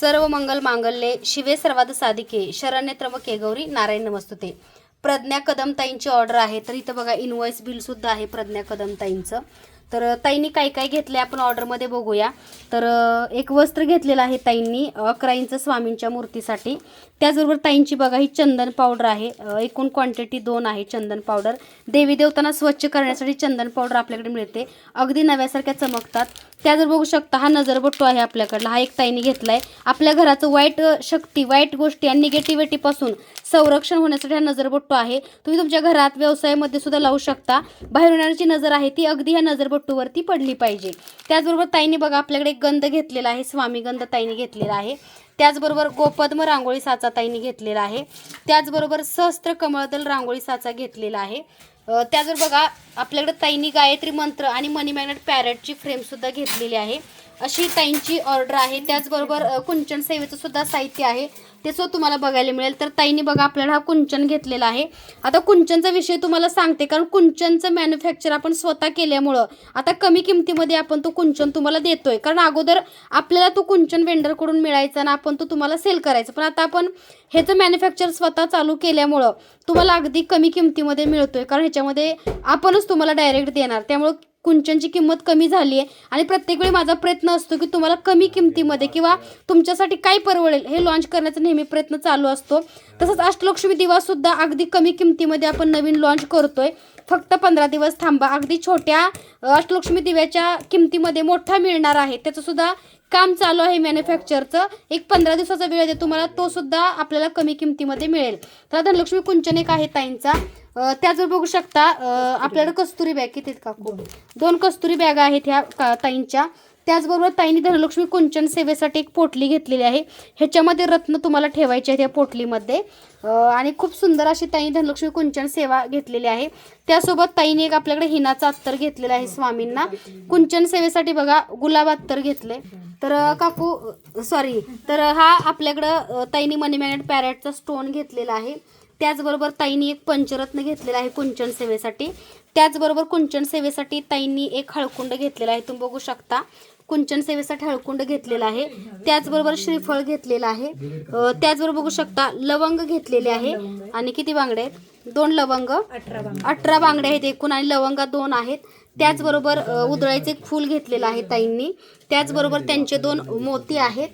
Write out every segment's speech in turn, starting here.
सर्व मंगल मांगल्ये शिवे सर्वाद साधिके शरण्य त्र्यंबके गौरी नारायण नमस्तुते. प्रज्ञा कदम ताईंची ऑर्डर आहे तर इथं बघा इनवॉइस बिल सुद्धा आहे प्रज्ञा कदम ताईंचं तर ताईंनी काय काय घेतलंय आपण ऑर्डरमध्ये बघूया. तर एक वस्त्र घेतलेलं आहे ताईंनी अकरा इंच स्वामींच्या मूर्तीसाठी. त्याचबरोबर ताईंची बघा ही चंदन पावडर आहे. एकूण क्वांटिटी दोन आहे चंदन पावडर देवी देवतांना स्वच्छ करण्यासाठी चंदन पावडर आपल्याकडे मिळते. अगदी नव्यासारख्या चमकतात. त्याचबरोबर बघू शकता हा नजरबट्टू आहे आपल्याकडला. हा एक ताईने घेतलाय. आपल्या घराचं वाईट शक्ती वाईट गोष्टी आणि निगेटिव्हिटीपासून संरक्षण होण्यासाठी हा नजरबट्टू आहे. तुम्ही तुमच्या घरात व्यवसायामध्ये सुद्धा लावू शकता. बाहेरून येणारी जी नजर आहे ती अगदी ह्या नजरबट्टूवरती पडली पाहिजे. त्याचबरोबर ताईने बघा आपल्याकडे एक गंध घेतलेला आहे. स्वामी गंध ताईने घेतलेला आहे. त्याचबरोबर गोपद्म रांगोळी साचा ताईंनी घेतलेला आहे. त्याचबरोबर सहस्त्र कमळदल रांगोळी साचा घेतलेला आहे. त्याचबरोबर बघा आपल्याकडे ताईंनी गायत्री मंत्र आणि मनी मॅग्नेट पॅरेटची फ्रेमसुद्धा घेतलेली आहे. अशी ताईंची ऑर्डर आहे. त्याचबरोबर कुंचन सेवेचं सुद्धा साहित्य आहे. ते सुद्धा तुम्हाला बघायला मिळेल. तर ताईंनी बघा आपल्याला हा कुंचन घेतलेला आहे. आता कुंचनचा विषय तुम्हाला सांगते. कारण कुंचनचं मॅन्युफॅक्चर आपण स्वतः केल्यामुळं आता कमी किमतीमध्ये आपण तो कुंचन तुम्हाला देतोय. कारण अगोदर आपल्याला तो कुंचन वेंडरकडून मिळायचा आणि आपण तो तुम्हाला सेल करायचा. पण आता आपण ह्याचं मॅन्युफॅक्चर स्वतः चालू केल्यामुळं तुम्हाला अगदी कमी किमतीमध्ये मिळतोय. कारण ह्याच्यामध्ये आपणच तुम्हाला डायरेक्ट देणार. त्यामुळं कुंचनची किंमत कमी झाली आहे आणि प्रत्येक वेळी माझा प्रयत्न असतो की तुम्हाला कमी किमतीमध्ये किंवा तुमच्यासाठी काय परवडेल हे लॉन्च करण्याचा नेहमी प्रयत्न चालू असतो. तसंच अष्टलक्ष्मी दिवासुद्धा अगदी कमी किमतीमध्ये आपण नवीन लॉन्च करतोय. फक्त पंधरा दिवस थांबा. अगदी छोट्या अष्टलक्ष्मी दिव्याच्या किमतीमध्ये मोठा मिळणार आहे. त्याचं सुद्धा काम चालू आहे मॅन्युफॅक्चरचं एक पंधरा दिवसाचा वेळ आहे तुम्हाला तो सुद्धा आपल्याला कमी किमतीमध्ये मिळेल. तर धनलक्ष्मी कुंचन एक आहे ताईंचा. त्याचवर बघू शकता आपल्याकडे कस्तुरी बॅग किती का दोन कस्तुरी बॅग आहेत ह्या ताईंच्या. त्याचबरोबर ताईंनी धनलक्ष्मी कुंचन सेवेसाठी एक पोटली घेतलेली आहे. ह्याच्यामध्ये रत्न तुम्हाला ठेवायचे आहेत या पोटलीमध्ये. आणि खूप सुंदर अशी ताईंनी धनलक्ष्मी कुंचन सेवा घेतलेली आहे. त्यासोबत ताईने एक आपल्याकडे हिनाचा अत्तर घेतलेला आहे स्वामींना. कुंचन सेवेसाठी बघा गुलाब अत्तर घेतले तर काकू सॉरी तर हा आपल्याकडं ताईंनी मनी मॅग्नेट पॅरेटचा स्टोन घेतलेला आहे. त्याचबरोबर ताईंनी एक पंचरत्न घेतलेला आहे कुंचन सेवेसाठी. त्याचबरोबर कुंचन सेवेसाठी ताईंनी एक हळकुंड घेतलेला आहे. तुम्ही बघू शकता. कुंचन सेवेसाठी हळकुंड घेतलेला आहे. त्याचबरोबर श्रीफळ घेतलेलं आहे. त्याचबरोबर बघू शकता लवंग घेतलेले आहे. आणि किती बांगडे आहेत? दोन लवंग. अठरा बांगडे आहेत एकूण आणि लवंगा दोन आहेत. त्याचबरोबर उधळायचे एक फूल घेतलेलं आहे ताईंनी. त्याचबरोबर त्यांचे दोन मोती आहेत.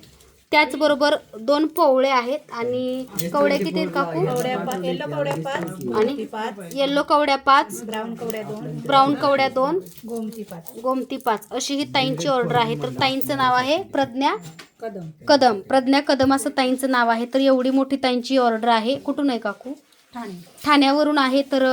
त्याचबरोबर दोन पवळे आहेत आणि कवड्या किती आहेत काकू? कवड्या पाच येलो कवड्या पाच आणि पाच. येल्लो कवड्या पाच ब्राऊन कवड्या दोन. ब्राऊन कवड्या दोन गोमती पाच. गोमती पाच. अशी ही ताईंची ऑर्डर आहे. तर ताईंचं नाव आहे प्रज्ञा कदम. कदम. प्रज्ञा कदम असं ताईंचं नाव आहे. तर एवढी मोठी ताईंची ऑर्डर आहे. कुठून आहे काकू? ठाणे. ठाण्यावरून आहे. तर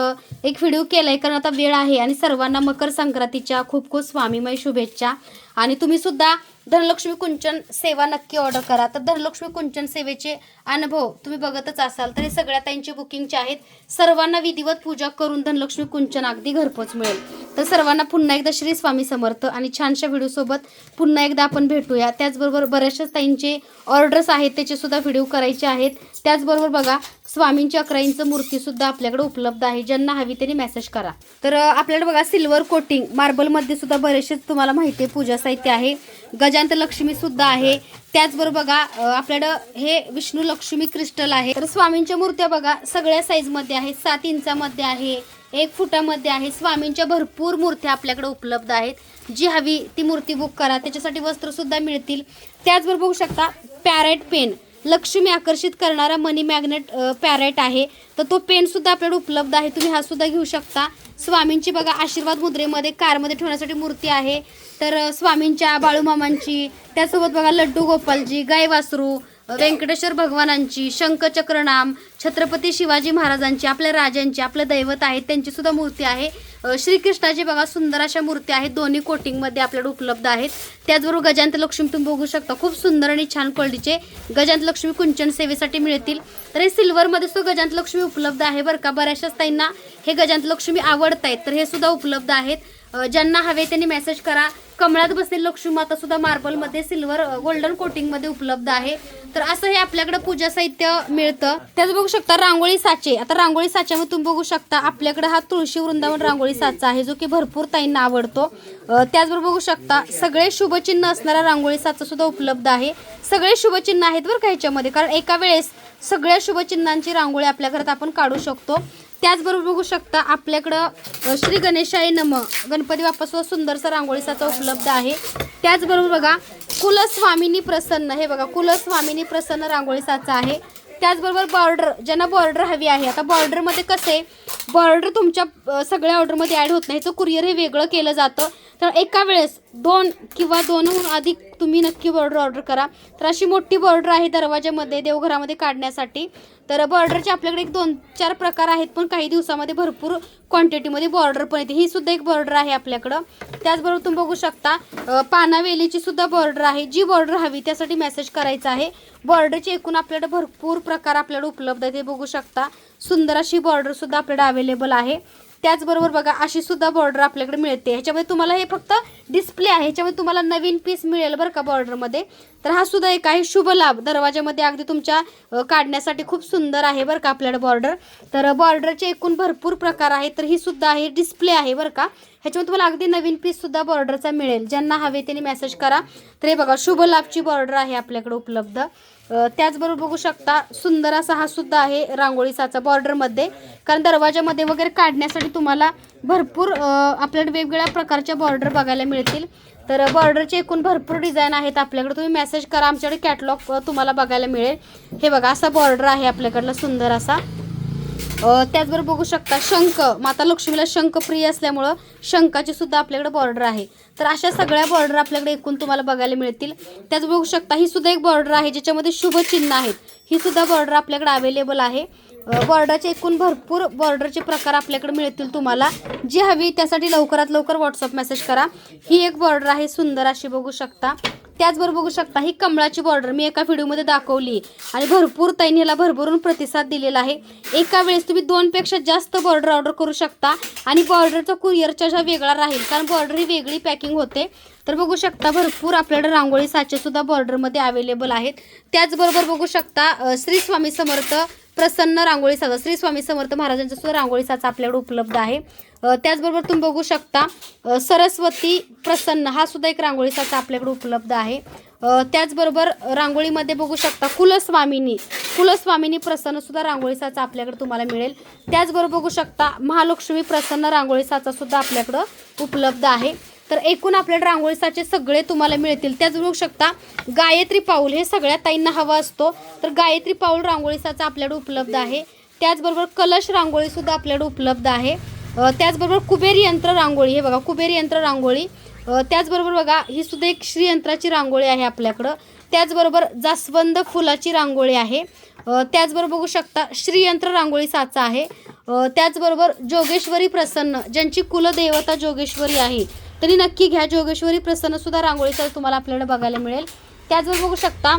एक व्हिडिओ केलाय कारण आता वेळ आहे आणि सर्वांना मकर संक्रांतीच्या खूप खूप स्वामीमय शुभेच्छा. आणि तुम्ही सुद्धा धनलक्ष्मी कुंचन सेवा नक्की ऑर्डर करा. तर धनलक्ष्मी कुंचन सेवेचे अनुभव तुम्ही बघतच असाल. तर हे सगळ्या ताईंचे बुकिंगचे आहेत. सर्वांना विधिवत पूजा करून धनलक्ष्मी कुंचन अगदी घरपोच मिळेल. तर सर्वांना पुन्हा एकदा श्री स्वामी समर्थ आणि छानशा व्हिडिओसोबत पुन्हा एकदा आपण भेटूया. त्याचबरोबर बऱ्याचशाच ताईंचे ऑर्डर्स आहेत. त्याचेसुद्धा व्हिडिओ करायचे आहेत. त्याचबरोबर बघा स्वामींची अकराईंचं मूर्तीसुद्धा आपल्याकडे उपलब्ध आहे. ज्यांना हवी त्यांनी मेसेज करा. तर आपल्याकडे बघा सिल्वर कोटिंग मार्बलमध्ये सुद्धा बरेचसेच तुम्हाला माहिती आहे. पूजा साहित्य आहे. गजांत लक्ष्मी सुद्धा आहे. त्याचबरोबर बघा आपल्याकडं हे विष्णू लक्ष्मी क्रिस्टल आहे. तर स्वामींच्या मूर्त्या बघा सगळ्या साईजमध्ये आहेत. सात इंचामध्ये आहे एक फुटामध्ये आहे. स्वामींच्या भरपूर मूर्त्या आपल्याकडे उपलब्ध आहेत. जी हवी ती मूर्ती बुक करा. त्याच्यासाठी वस्त्रसुद्धा मिळतील. त्याचबरोबर बघू शकता पॅरेट पेन लक्ष्मी आकर्षित करणारा मनी मॅग्नेट पॅरेट आहे. तर तो पेन सुद्धा आपल्याकडे उपलब्ध आहे. तुम्ही हा सुद्धा घेऊ शकता. स्वामींची बघा आशीर्वाद मुद्रेमध्ये कारमध्ये ठेवण्यासाठी मूर्ती आहे. तर स्वामींच्या बाळूमामांची त्यासोबत बघा लड्डू गोपालजी गाय वासरू व्यंकटेश्वर भगवानांची शंखचक्रनाम छत्रपती शिवाजी महाराजांची आपल्या राजांची आपलं दैवत आहेत त्यांची सुद्धा मूर्ती आहे. श्रीकृष्णाची बघा सुंदर अशा मूर्ती आहेत दोन्ही कोटिंगमध्ये आपल्याकडे उपलब्ध आहेत. त्याचबरोबर गजांत लक्ष्मी तुम्ही बघू शकता खूप सुंदर आणि छान क्वालिटीचे गजांत लक्ष्मी कुंचन सेवेसाठी मिळतील. तर हे सिल्वरमध्ये सुद्धा गजांत लक्ष्मी उपलब्ध आहे बरं का? बऱ्याचशाच ताईंना हे गजांत लक्ष्मी आवडत आहेत तर हे सुद्धा उपलब्ध आहेत. ज्यांना हवे त्यांनी मेसेज करा. कमळात बसलेली लक्ष्मी माता सुद्धा मार्बलमध्ये सिल्वर गोल्डन कोटिंगमध्ये उपलब्ध आहे. तर असं हे आपल्याकडे पूजा साहित्य मिळतं. त्याच बघू शकता रांगोळी साचे. आता रांगोळी साच्यामध्ये तुम्ही बघू शकता आपल्याकडे हा तुळशी वृंदावन रांगोळी साचा आहे जो की भरपूर ताईंना आवडतो. त्याचबरोबर बघू शकता सगळे शुभचिन्ह असणारा रांगोळी साचा सुद्धा उपलब्ध आहे. सगळे शुभचिन्ह आहेत बरं का ह्याच्यामध्ये. कारण एका वेळेस सगळ्या शुभचिन्हांची रांगोळी आपल्या घरात आपण काढू शकतो. त्याचबरोबर बघू शकता आपल्याकडं श्री गणेशाय नम. गणपती बाप्पासुद्धा सुंदरसा रांगोळी साचा उपलब्ध आहे. त्याचबरोबर बघा कुलस्वामिनी प्रसन्न. हे बघा कुलस्वामिनी प्रसन्न रांगोळी साचा आहे. त्याचबरोबर बॉर्डर ज्यांना बॉर्डर हवी आहे. आता बॉर्डरमध्ये कसं आहे? बॉर्डर तुमच्या सगळ्या ऑर्डरमध्ये ॲड होत नाही तर कुरिअर हे वेगळं केलं जातं. तर एका वेळेस दोन किंवा दोनहून अधिक तुम्ही नक्की बॉर्डर ऑर्डर करा. तर अशी मोठी बॉर्डर आहे दरवाजामध्ये देवघरामध्ये काढण्यासाठी. तर बॉर्डरचे आपल्याकडे एक दोन चार प्रकार आहेत पण काही दिवसामध्ये भरपूर क्वांटिटीमध्ये बॉर्डर पण येते. ही सुद्धा एक बॉर्डर आहे आपल्याकडं. त्याचबरोबर तुम्ही बघू शकता पानावेलीची सुद्धा बॉर्डर आहे. जी बॉर्डर हवी त्यासाठी मेसेज करायचा आहे. बॉर्डरचे एकूण आपल्याकडे भरपूर प्रकार आपल्याकडे उपलब्ध आहे ते बघू शकता. सुंदर अशी बॉर्डर सुद्धा आपल्याकडे अवेलेबल आहे. त्याचबरोबर बघा अशी सुद्धा बॉर्डर आपल्याकडे मिळते. ह्याच्यामध्ये तुम्हाला हे फक्त डिस्प्ले आहे. ह्याच्यामध्ये तुम्हाला नवीन पीस मिळेल बरं का बॉर्डरमध्ये तर हा सुद्धा एक आहे शुभ लाभ. दरवाजामध्ये अगदी तुमच्या काढण्यासाठी खूप सुंदर आहे बरं का आपल्याकडे बॉर्डर तर बॉर्डरचे एकूण भरपूर प्रकार आहेत. तर ही सुद्धा आहे डिस्प्ले आहे बरं का. ह्याच्यामध्ये तुम्हाला अगदी नवीन पीस सुद्धा बॉर्डरचा मिळेल. ज्यांना हवे त्यांनी मेसेज करा. तर हे बघा शुभ लाभची बॉर्डर आहे आपल्याकडे उपलब्ध. त्याचबरोबर बघू शकता सुंदर असा हा सुद्धा आहे रांगोळी साचा बॉर्डरमध्ये कारण दरवाजामध्ये वगैरे काढण्यासाठी तुम्हाला भरपूर आपल्याकडे वेगवेगळ्या प्रकारच्या बॉर्डर बघायला मिळतील. तर बॉर्डरचे एकूण भरपूर डिझाईन आहेत आपल्याकडे. तुम्ही मेसेज करा आमच्याकडे कॅटलॉग तुम्हाला बघायला मिळेल. हे बघा असा बॉर्डर आहे आपल्याकडला सुंदर असा. त्याचबरोबर बघू शकता शंख. माता लक्ष्मीला शंख प्रिय असल्यामुळं शंखाची सुद्धा आपल्याकडे बॉर्डर आहे. तर अशा सगळ्या बॉर्डर आपल्याकडे एकूण तुम्हाला बघायला मिळतील. त्याच बघू शकता ही सुद्धा एक बॉर्डर आहे ज्याच्यामध्ये शुभ चिन्ह आहेत. ही सुद्धा बॉर्डर आपल्याकडे अवेलेबल आहे. बॉर्डरचे एकूण भरपूर बॉर्डरचे प्रकार आपल्याकडे मिळतील तुम्हाला. जी हवी त्यासाठी लवकरात लवकर व्हॉट्सअप मेसेज करा. ही एक बॉर्डर आहे सुंदर अशी बघू शकता. त्याचबरोबर बघू शकता ही कमळाची बॉर्डर मी एका व्हिडिओमध्ये दाखवली. आणि भरपूर तैनीला ह्याला भरभरून प्रतिसाद दिलेला आहे. एका वेळेस तुम्ही दोनपेक्षा जास्त बॉर्डर ऑर्डर करू शकता. आणि बॉर्डरचा कुरिअर चार्ज वेगळा राहील कारण बॉर्डर ही वेगळी पॅकिंग होते. तर बघू शकता भरपूर आपल्याकडे रांगोळी साचेसुद्धा बॉर्डरमध्ये अवेलेबल आहेत. त्याचबरोबर बघू शकता श्री स्वामी समर्थ प्रसन्न रांगोळी साचा श्री स्वामी समर्थ महाराजांचा सुद्धा रांगोळी साचा आपल्याकडे उपलब्ध आहे. त्याचबरोबर तुम्ही बघू शकता सरस्वती प्रसन्न हा सुद्धा एक रांगोळी साचा आपल्याकडे उपलब्ध आहे. त्याचबरोबर रांगोळीमध्ये बघू शकता कुलस्वामिनी कुलस्वामिनी प्रसन्न सुद्धा रांगोळी साचा आपल्याकडे तुम्हाला मिळेल. त्याचबरोबर बघू शकता महालक्ष्मी प्रसन्न रांगोळी साचा सुद्धा आपल्याकडं उपलब्ध आहे. तर एकूण आपल्याला रांगोळीसाचे सगळे तुम्हाला मिळतील. त्याच बघू शकता गायत्री पाऊल हे सगळ्या ताईंना हवा असतो. तर गायत्री पाऊल रांगोळीसाचा आपल्याकडे उपलब्ध आहे. त्याचबरोबर कलश रांगोळी सुद्धा आपल्याकडे उपलब्ध आहे. त्याचबरोबर कुबेरी यंत्र रांगोळी हे बघा कुबेरी यंत्र रांगोळी. त्याचबरोबर बघा ही सुद्धा एक श्रीयंत्राची रांगोळी आहे आपल्याकडं. त्याचबरोबर जास्वंद फुलाची रांगोळी आहे. त्याचबरोबर बघू शकता श्रीयंत्र रांगोळी साचा आहे. त्याचबरोबर जोगेश्वरी प्रसन्न ज्यांची कुलदेवता जोगेश्वरी आहे. तरी नक्की घ्या जोगेश्वरी प्रसन्न सुद्धा रांगोळीचा तुम्हाला आपल्याला बघायला मिळेल. त्याचबरोबर बघू शकता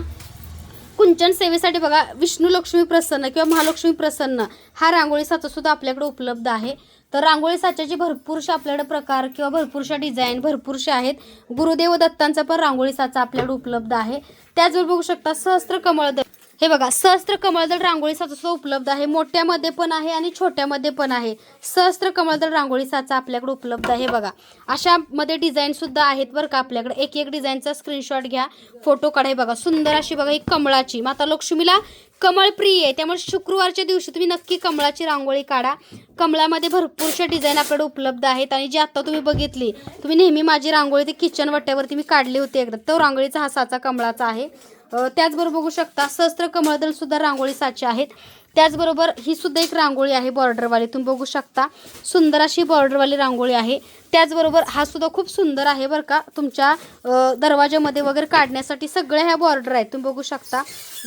कुंचन सेवेसाठी बघा विष्णू लक्ष्मी प्रसन्न किंवा महालक्ष्मी प्रसन्न हा रांगोळी साचा सुद्धा आपल्याकडे उपलब्ध आहे. तर रांगोळी साच्याचे भरपूरशा आपल्याकडे प्रकार किंवा भरपूरशा डिझाईन भरपूरशा आहेत. गुरुदेव दत्तांचा पण रांगोळी साचा आपल्याकडे उपलब्ध आहे. त्याचबरोबर बघू शकता सहस्त्र कमळ हे बघा सहस्त्र कमळदल रांगोळी साचा उपलब्ध आहे. मोठ्यामध्ये पण आहे आणि छोट्यामध्ये पण आहे. सहस्त्र कमळदल रांगोळी साचा आपल्याकडे उपलब्ध आहे बघा. अशामध्ये डिझाईन सुद्धा आहेत बरं का आपल्याकडे. एक एक डिझाईनचा स्क्रीनशॉट घ्या फोटो काढा. हे बघा सुंदर अशी बघा ही कमळाची. माता लक्ष्मीला कमळ प्रिय आहे. त्यामुळे शुक्रवारच्या दिवशी तुम्ही नक्की कमळाची रांगोळी काढा. कमळामध्ये भरपूरशा डिझाईन आपल्याकडे उपलब्ध आहेत आणि जी आत्ता तुम्ही बघितली तुम्ही नेहमी माझी रांगोळी ती किचन वट्ट्यावरती मी काढली होती एकदा. तो रांगोळीचा हा साचा कमळाचा आहे. त्याचबरोबर बघू शकता सहस्त्र कमळदल सुद्धा रांगोळी साचे आहेत. त्याचबरोबर ही सुद्धा एक रांगोळी आहे बॉर्डरवाली तुम्ही बघू शकता. सुंदर अशी बॉर्डरवाली रांगोळी आहे. त्याचबरोबर हा सुद्धा खूप सुंदर आहे बरं का तुमच्या दरवाज्यामध्ये दरवाजामध्ये वगैरे काढण्यासाठी सगळ्या ह्या बॉर्डर आहेत. तुम्ही बघू शकता.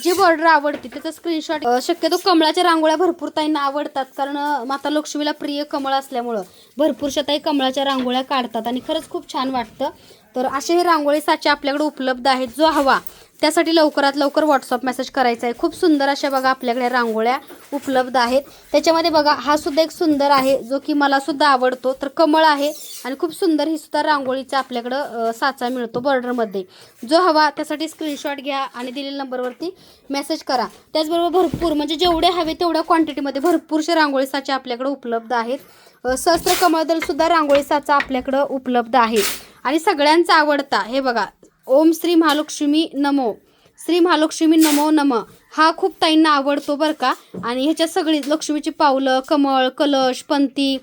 जी बॉर्डर आवडते त्याचा स्क्रीनशॉट शक्यतो कमळाच्या रांगोळ्या भरपूर ताईंना आवडतात. कारण माता लक्ष्मीला प्रिय कमळ असल्यामुळं भरपूरशा ताई कमळाच्या रांगोळ्या काढतात. आणि खरंच खूप छान वाटतं. तर असे हे रांगोळी साचे आपल्याकडे उपलब्ध आहेत. जो हवा त्यासाठी लवकरात लवकर व्हॉट्सअप मेसेज करायचा आहे. खूप सुंदर अशा बघा आपल्याकडे रांगोळ्या उपलब्ध आहेत. त्याच्यामध्ये बघा हा सुद्धा एक सुंदर आहे जो की मला सुद्धा आवडतो. तर कमळ आहे आणि खूप सुंदर ही सुद्धा रांगोळीचा आपल्याकडं साचा मिळतो बॉर्डरमध्ये जो हवा त्यासाठी स्क्रीनशॉट घ्या आणि दिलेल्या नंबरवरती मेसेज करा. त्याचबरोबर भरपूर म्हणजे जेवढे हवे तेवढ्या क्वांटिटीमध्ये भरपूरशे रांगोळी साचे आपल्याकडं उपलब्ध आहेत. सहस्र सहस्त्र कमळदल सुद्धा रांगोळी साचा आपल्याकडं उपलब्ध आहे. आणि सगळ्यांचा आवडता हे बघा ओम श्री महालक्ष्मी नमो. श्री महालक्ष्मी नमो नम. हा खूप ताईंना आवडतो बरं का? आणि ह्याच्यात सगळी लक्ष्मीची पावलं कमळ कलश पंती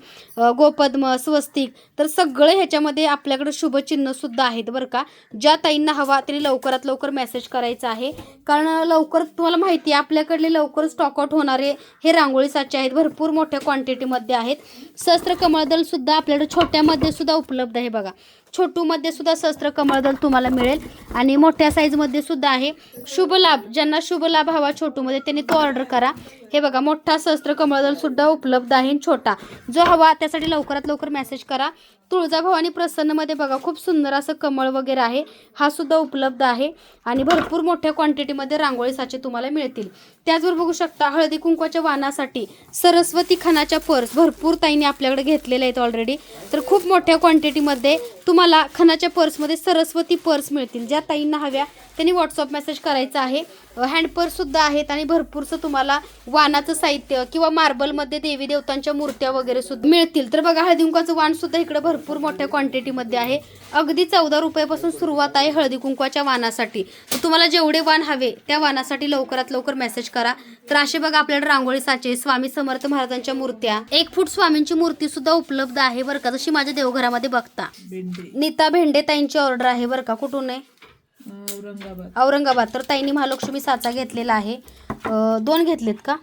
गोपद्म स्वस्तिक तर सगळे ह्याच्यामध्ये आपल्याकडे शुभचिन्हसुद्धा आहेत बरं का? ज्या ताईंना हवा त्यांनी लवकरात लवकर मेसेज करायचा आहे. कारण लवकर तुम्हाला माहिती आहे आपल्याकडले लवकर स्टॉकआउट होणारे हे रांगोळी साचे आहेत भरपूर मोठ्या क्वांटिटीमध्ये आहेत. सहस्त्र कमळदलसुद्धा आपल्याकडे छोट्यामध्ये सुद्धा उपलब्ध आहे बघा. छोटूमध्ये सुद्धा सहस्त्र कमळदल तुम्हाला मिळेल. आणि मोठ्या साईजमध्ये सुद्धा आहे. शुभ लाभ ज्यांना शुभ लाभ हवा छोटूमध्ये त्यांनी तो ऑर्डर करा. हे बघा मोठा सहस्त्र कमळदल सुद्धा उपलब्ध आहे छोटा. जो हवा त्यासाठी लवकरात लवकर मेसेज करा. तुळजाभवानी प्रसन्नमध्ये बघा खूप सुंदर असं कमळ वगैरे आहे. हा सुद्धा उपलब्ध आहे. आणि भरपूर मोठ्या क्वांटिटीमध्ये रांगोळी साचे तुम्हाला मिळतील. त्याचबरोबर बघू शकता हळदी कुंकवाच्या वाणासाठी सरस्वती खनाच्या पर्स भरपूर ताईने आपल्याकडे घेतलेल्या आहेत ऑलरेडी तर खूप मोठ्या क्वांटिटीमध्ये तुम्हाला खनाच्या पर्समध्ये सरस्वती पर्स मिळतील ज्या ताईंना हव्या. त्यांनी व्हॉट्सअप मेसेज करायचा आहे. हँड पर्ससुद्धा आहेत आणि भरपूरसं तुम्हाला वाणाचं साहित्य किंवा मार्बलमध्ये देवी देवतांच्या मूर्त्या वगैरे सुद्धा मिळतील. तर बघा हळदी कुंकवाचं वाण सुद्धा इकडे भरपूर मोठ्या क्वांटिटीमध्ये आहे. अगदी चौदा रुपयापासून सुरुवात आहे हळदी कुंकवाच्या वाणासाठी तर तुम्हाला जेवढे वाण हवे त्या वाणासाठी लवकरात लवकर मेसेज करा. तर असे बघा आपल्याकडे रांगोळी साचे स्वामी समर्थ महाराजांच्या मूर्त्या एक फूट स्वामींची मूर्ती सुद्धा उपलब्ध आहे बरं का? जशी माझ्या देवघरामध्ये बघता. नीता भेंडे ताईंची ऑर्डर आहे बरं का? कुठून आहे? औरंगाबाद. औरंगाबाद. तर ताईंनी महालक्ष्मी साचा घेतलेला आहे. दोन घेतलेत का?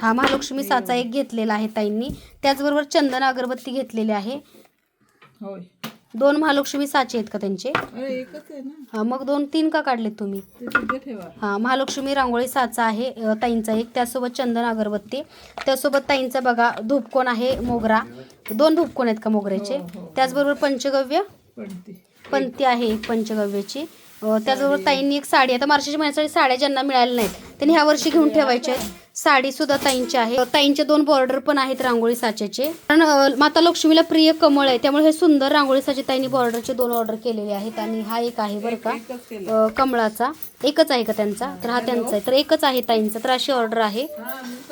हा महालक्ष्मी साचा एक घेतलेला आहे ताईंनी. त्याचबरोबर चंदन अगरबत्ती घेतलेली आहे. होय. दोन महालक्ष्मी साचे आहेत का त्यांचे? अरे एकच आहे ना? हा, मग दोन तीन का काढलेत तुम्ही? ते तिथे ठेवा. हा महालक्ष्मी रांगोळी साचा आहे अ, ताईंचा एक. त्यासोबत चंदन अगरबत्ती. त्यासोबत ताईंचा बघा धूपकोण आहे मोगरा. दोन धूपकोण आहेत का मोगऱ्याचे? हो, हो. त्याचबरोबर पंचगव्य. पण ती पंथी आहे पंचगव्याची. त्याचबरोबर ताईंनी एक साडी आता मार्चच्या महिन्यासाठी साड्या ज्यांना मिळाल्या नाहीत त्यांनी ह्या वर्षी घेऊन ठेवायच्या आहेत. साडी सुद्धा ताईंची आहे. ताईंचे दोन बॉर्डर पण आहेत रांगोळी साच्याचे. कारण माता लक्ष्मीला प्रिय कमळ आहे. त्यामुळे हे सुंदर रांगोळी साचे ताईंनी बॉर्डरचे दोन ऑर्डर केलेले आहेत आणि हा एक आहे बरं का कमळाचा. एकच आहे का त्यांचा? तर हा त्यांचा आहे. तर एकच आहे ताईंचा. तर अशी ऑर्डर आहे.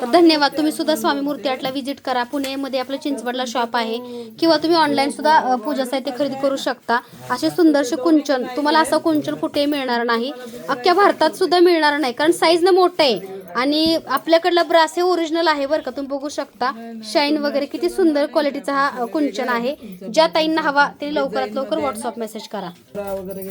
तर धन्यवाद. तुम्ही सुद्धा स्वामी मूर्ती आर्टला व्हिजिट करा. पुणेमध्ये आपलं चिंचवडला शॉप आहे. किंवा तुम्ही ऑनलाईन सुद्धा पूजा साहित्य खरेदी करू शकता. असे सुंदरसे कुंचन. तुम्हाला असं कुंचन कुठेही मिळणार नाही. अख्ख्या भारतात सुद्धा मिळणार नाही. कारण साईज न मोठं आहे. आणि आपल्याकडला ब्रास हे ओरिजिनल आहे बरं का तुम्ही बघू शकता. शाईन वगैरे किती सुंदर क्वालिटीचा हा कुंचन आहे. ज्या ताईंना हवा ते लवकरात लवकर व्हॉट्सअप मेसेज करा.